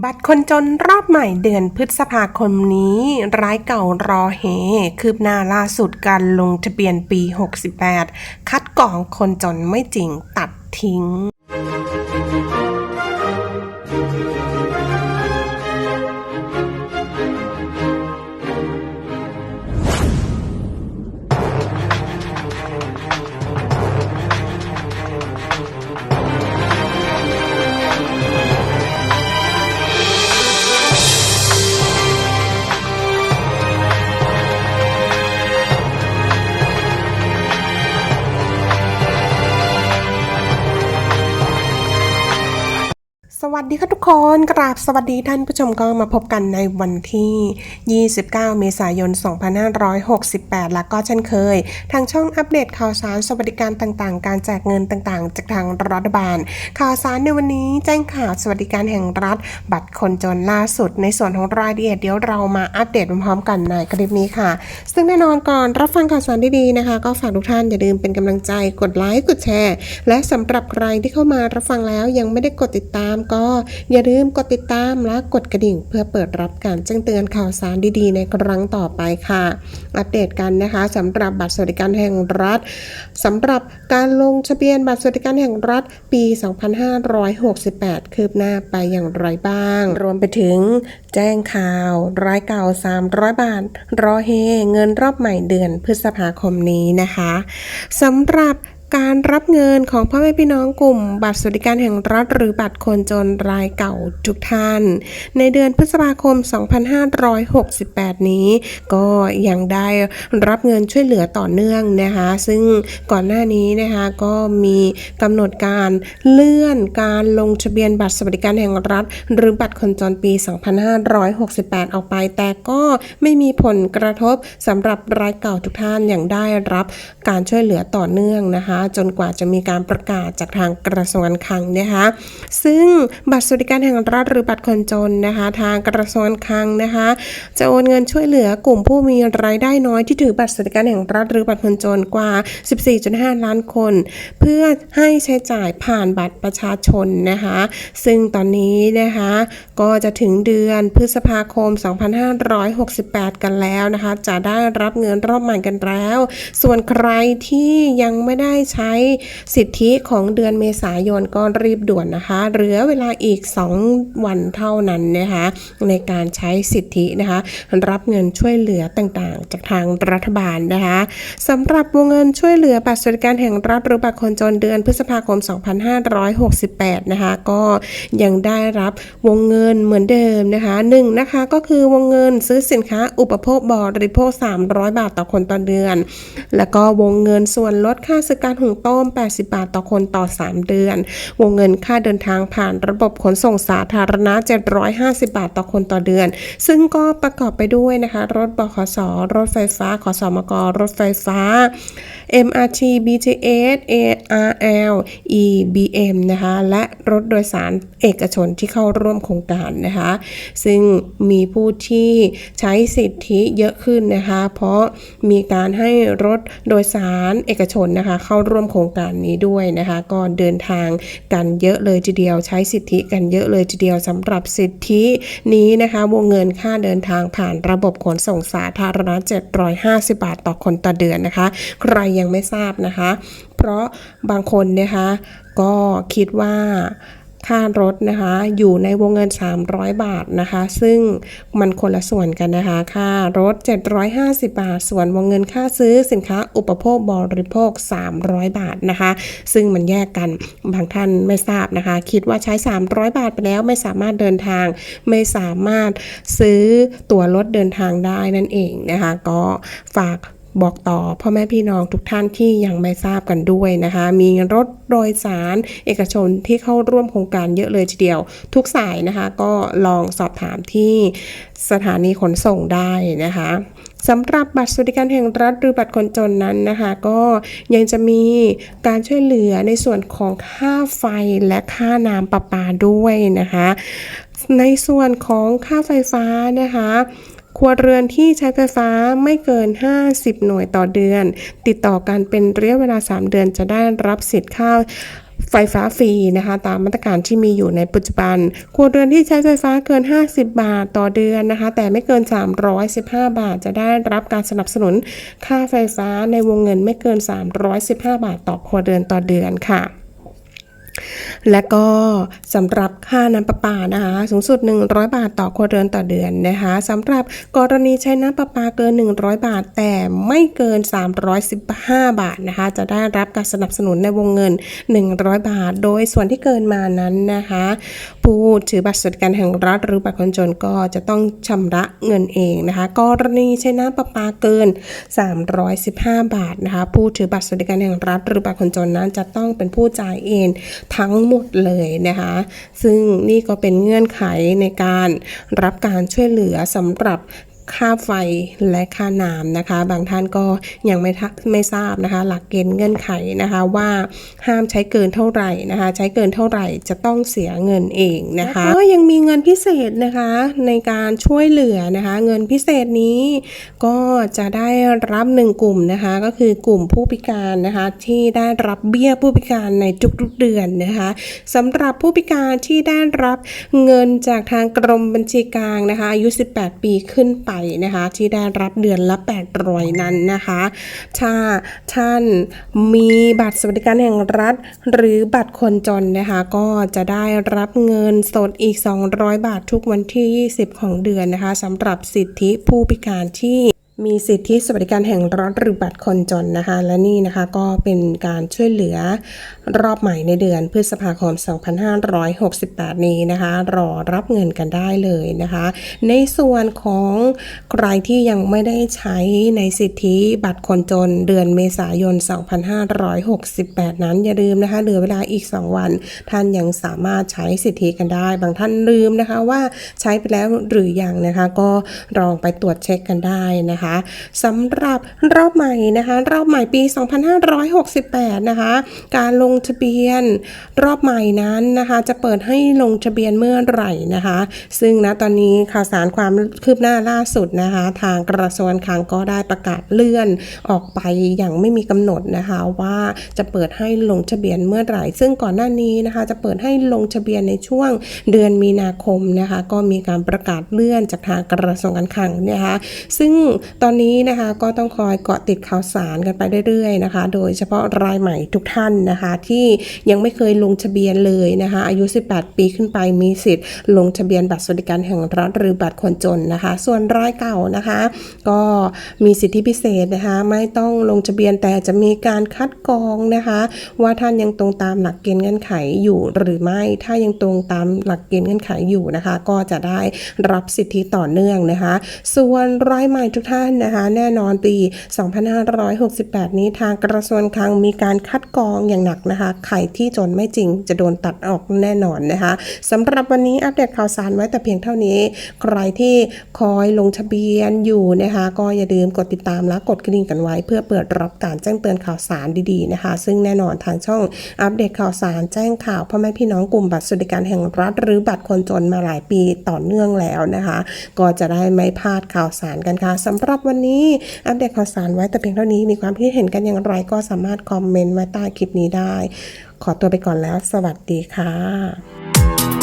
บัตรคนจนรอบใหม่เดือนพฤษภาคมนี้ ร้ายเก่ารอเฮคืบหน้าล่าสุดการลงทะเบียนปี 68 คัดกรองคนจนไม่จริงตัดทิ้ง วัสดีค่ะทุกคนกราบสวัสดีท่านผู้ชมก็มาพบกันในวันที่ 29 เมษายน 2568 แล้วก็เช่นเคย ทางช่องอัปเดตข่าวสารสวัสดิการต่างๆ การแจกเงินต่างๆ จากทางรัฐบาล ข่าวสารในวันนี้แจ้งข่าวสวัสดิการแห่งรัฐ บัตรคนจนล่าสุด ในส่วนของรายละเอียดเดี๋ยวเรามาอัปเดตพร้อมๆกันในคลิปนี้ค่ะ ซึ่งแน่นอนก่อนรับฟังข่าวสารดีๆนะคะ ก็ฝากทุกท่านอย่าลืมเป็นกำลังใจกดไลค์กดแชร์ และสำหรับใครที่เข้ามารับฟังแล้วยังไม่ได้กดติดตามก็อย่าลืมกดติดตามและกดกระดิ่ง เพื่อเปิดรับการแจ้งเตือนข่าวสารดีๆ ในครั้งต่อไปค่ะ อัปเดตกันนะคะสำหรับบัตรสวัสดิการแห่งรัฐสำหรับการลงทะเบียนบัตรสวัสดิการแห่งรัฐปี 2568 คืบหน้าไปอย่างไรบ้าง รวมไปถึงแจ้งข่าวรายเก่า 300 บาท รอเฮ เงินรอบใหม่เดือนพฤษภาคมนี้นะคะสำหรับ การรับเงินของพ่อแม่พี่น้องกลุ่ม บัตรสวัสดิการแห่งรัฐหรือบัตรคนจนรายเก่าทุกท่าน ในเดือนพฤษภาคม 2568 นี้ ก็ยังได้รับเงินช่วยเหลือต่อเนื่องนะคะ ซึ่งก่อนหน้านี้นะคะก็มีกำหนดการเลื่อนการลงทะเบียนบัตรสวัสดิการแห่งรัฐ หรือบัตรคนจนปี 2568 ออกไป แต่ก็ไม่มีผลกระทบสำหรับรายเก่าทุกท่านอย่างได้รับการช่วยเหลือต่อเนื่องนะคะจนกว่าจะมีการประกาศจากทางกระทรวงการคลังนะคะ ซึ่งบัตรสวัสดิการแห่งรัฐหรือบัตรคนจนนะคะ ทางกระทรวงการคลังนะคะ จะโอนเงินช่วยเหลือกลุ่มผู้มีรายได้น้อยที่ถือบัตรสวัสดิการแห่งรัฐหรือบัตรคนจนกว่า 14.5 ล้านคน เพื่อให้ใช้จ่ายผ่านบัตรประชาชนนะคะ ซึ่งตอนนี้นะคะก็จะถึงเดือนพฤษภาคม 2568 กันแล้วนะคะ จะได้รับเงินรอบใหม่กันแล้ว ส่วนใครที่ยังไม่ได้ใช้สิทธิของเดือนเมษายนก็รีบด่วนนะคะ เหลือเวลาอีก 2 วันเท่านั้นนะคะในการใช้สิทธินะคะ รับเงินช่วยเหลือต่างๆ จากทางรัฐบาลนะคะสำหรับวงเงินช่วยเหลือบัตรสวัสดิการแห่งรัฐหรือบัตรคนจนเดือนพฤษภาคม 2568 นะคะ ก็ยังได้รับวงเงินเหมือนเดิมนะคะหนึ่งนะคะก็คือวงเงินซื้อสินค้าอุปโภคบริโภค 300 บาทต่อคนต่อเดือน แล้วก็วงเงินส่วนลดค่าซื้อการหุงต้ม 80 บาทต่อคนต่อ 3 เดือน วงเงินค่าเดินทางผ่านระบบขนส่งสาธารณะ 750 บาทต่อคนต่อเดือน ซึ่งก็ประกอบไปด้วยนะคะ รถบขส รถไฟฟ้า ขสมก รถไฟฟ้า MRT BTS ARL EBM นะคะ และรถโดยสารเอกชนที่เข้าร่วมโครงการนะคะ ซึ่งมีผู้ที่ใช้สิทธิเยอะขึ้นนะคะ เพราะมีการให้รถโดยสารเอกชนนะคะ เข้าร่วมโครงการนี้ด้วยนะคะ ก็เดินทางกันเยอะเลยทีเดียวใช้สิทธิกันเยอะเลยทีเดียวสำหรับสิทธินี้นะคะ วงเงินค่าเดินทางผ่านระบบขนส่งสาธารณะ 750 บาทต่อคนต่อเดือนนะคะ ใครยังไม่ทราบนะคะ เพราะบางคนนะคะก็คิดว่า ค่ารถนะคะ อยู่ในวงเงิน 300 บาทนะคะ ซึ่งมันคนละส่วนกันนะคะ ค่ารถ 750 บาท ส่วนวงเงินค่าซื้อสินค้าอุปโภคบริโภค 300 บาทนะคะ ซึ่งมันแยกกันบางท่านไม่ทราบนะคะ คิดว่าใช้ 300 บาทไปแล้วไม่สามารถเดินทาง ไม่สามารถซื้อตั๋วรถเดินทางได้นั่นเองนะคะ ก็ฝาก บอกต่อพ่อแม่พี่น้องทุกท่านที่ยังไม่ทราบกันด้วยนะคะ มีรถโดยสารเอกชนที่เข้าร่วมโครงการเยอะเลยทีเดียว ทุกสายนะคะก็ลองสอบถามที่สถานีขนส่งได้นะคะสำหรับบัตรสวัสดิการแห่งรัฐหรือบัตรคนจนนั้นนะคะ ก็ยังจะมีการช่วยเหลือในส่วนของค่าไฟและค่าน้ำประปาด้วยนะคะ ในส่วนของค่าไฟฟ้านะคะ วเรือนที่ใช้ไฟฟ้าไม่เกิน 50 หน่วยต่อเดือน ติดต่อกันเป็นระยะเวลา 3 เดือนจะได้รับสิทธิ์ค่าไฟฟ้าฟรีนะคะตามมาตรการที่มีอยู่ในปัจจุบันครัวเรือนที่ใช้ไฟฟ้าเกิน 50 บาทต่อเดือนนะคะ แต่ไม่เกิน 315 บาท จะได้รับการสนับสนุนค่าไฟฟ้าในวงเงินไม่เกิน 315 บาทต่อครัวเรือนต่อเดือนค่ะ และก็สำหรับค่าน้ำประปานะคะสูงสุด 100 บาทต่อครัวเรือนต่อเดือนนะคะสำหรับกรณีใช้น้ำประปาเกิน 100 บาท แต่ไม่เกิน 315 บาทนะคะจะได้รับการสนับสนุนในวงเงิน 100 บาท โดยส่วนที่เกินมานั้นนะคะผู้ถือบัตรสวัสดิการแห่งรัฐหรือบัตรคนจนก็จะต้องชำระเงินเองนะคะกรณีใช้น้ำประปาเกิน 315 บาทนะคะผู้ถือบัตรสวัสดิการแห่งรัฐหรือบัตรคนจนนั้นจะต้องเป็นผู้จ่ายเองทั้งหมหมดเลยนะคะ ซึ่งนี่ก็เป็นเงื่อนไขในการรับการช่วยเหลือสำหรับ ค่าไฟและค่าน้ำนะคะ บางท่านก็ยังไม่ทักไม่ทราบนะคะ หลักเกณฑ์เงื่อนไขนะคะว่าห้ามใช้เกินเท่าไหร่นะคะ ใช้เกินเท่าไหร่จะต้องเสียเงินเองนะคะก็ยังมีเงินพิเศษนะคะในการช่วยเหลือนะคะ เงินพิเศษนี้ก็จะได้รับหนึ่งกลุ่มนะคะ ก็คือกลุ่มผู้พิการนะคะ ที่ได้รับเบี้ยผู้พิการในทุกๆเดือนนะคะสำหรับผู้พิการที่ได้รับเงินจากทางกรมบัญชีกลางนะคะอายุ 18 ปีขึ้นไปนะคะที่ได้รับเดือนละ 800 นั้นนะคะถ้าท่านมีบัตรสวัสดิการแห่งรัฐ หรือบัตรคนจนนะคะก็จะได้รับเงินสดอีก 200 บาททุกวันที่ 20 ของเดือนนะคะสำหรับสิทธิผู้พิการที่ มีสิทธิสวัสดิการแห่งรัฐหรือบัตรคนจนนะคะ และนี่นะคะก็เป็นการช่วยเหลือรอบใหม่ในเดือนพฤษภาคม 2568 นี้นะคะ รอรับเงินกันได้เลยนะคะ ในส่วนของใครที่ยังไม่ได้ใช้ในสิทธิบัตรคนจนเดือนเมษายน 2568 นั้นอย่าลืมนะคะเหลือเวลาอีก 2 วัน ท่านยังสามารถใช้สิทธิกันได้ บางท่านลืมนะคะว่าใช้ไปแล้วหรือยังนะคะ ก็ลองไปตรวจเช็คกันได้นะคะสำหรับรอบใหม่นะคะรอบใหม่ปี 2568 นะคะ การลงทะเบียนรอบใหม่นั้นนะคะ จะเปิดให้ลงทะเบียนเมื่อไหร่นะคะ ซึ่งนะตอนนี้ข่าวสารความคืบหน้าล่าสุดนะคะ ทางกระทรวงการคลังก็ได้ประกาศเลื่อนออกไปอย่างไม่มีกำหนดนะคะว่าจะเปิดให้ลงทะเบียนเมื่อไหร่ ซึ่งก่อนหน้านี้นะคะจะเปิดให้ลงทะเบียนในช่วงเดือนมีนาคมนะคะ ก็มีการประกาศเลื่อนจากทางกระทรวงการคลังนะคะ ซึ่งตอนนี้นะคะก็ต้องคอยเกาะติดข่าวสารกันไปเรื่อยๆนะคะ โดยเฉพาะรายใหม่ทุกท่านนะคะ ที่ยังไม่เคยลงทะเบียนเลยนะคะ อายุ 18 ปีขึ้นไปมีสิทธิ์ ลงทะเบียนบัตรสวัสดิการแห่งรัฐหรือบัตรคนจนนะคะ ส่วนรายเก่านะคะ ก็มีสิทธิพิเศษนะคะ ไม่ต้องลงทะเบียนแต่จะมีการคัดกรองนะคะ ว่าท่านยังตรงตามหลักเกณฑ์เงื่อนไขอยู่หรือไม่ถ้ายังตรงตามหลักเกณฑ์เงื่อนไขอยู่นะคะ ก็จะได้รับสิทธิต่อเนื่องนะคะ ส่วนรายใหม่ทุกท่านนนะคะแน่นอนปี 2568 นี้ทางกระทรวงคลังมีการคัดกรองอย่างหนักนะคะใครที่จนไม่จริงจะโดนตัดออกแน่นอนนะคะสำหรับวันนี้อัปเดตข่าวสารไว้แต่เพียงเท่านี้ ใครที่คอยลงทะเบียนอยู่นะคะก็อย่าลืมกดติดตามและกดกระดิ่งกันไว้ เพื่อเปิดรับการแจ้งเตือนข่าวสารดีๆนะคะ ซึ่งแน่นอนทางช่องอัปเดตข่าวสารแจ้งข่าวพ่อแม่พี่น้องกลุ่มบัตรสวัสดิการแห่งรัฐ หรือบัตรคนจนมาหลายปีต่อเนื่องแล้วนะคะ ก็จะได้ไม่พลาดข่าวสารกันค่ะสำหรับวันนี้อัปเดตข่าวสารไว้แต่เพียงเท่านี้มีความคิดเห็นกันอย่างไรก็สามารถคอมเมนต์ไว้ใต้คลิปนี้ได้ ขอตัวไปก่อนแล้ว สวัสดีค่ะ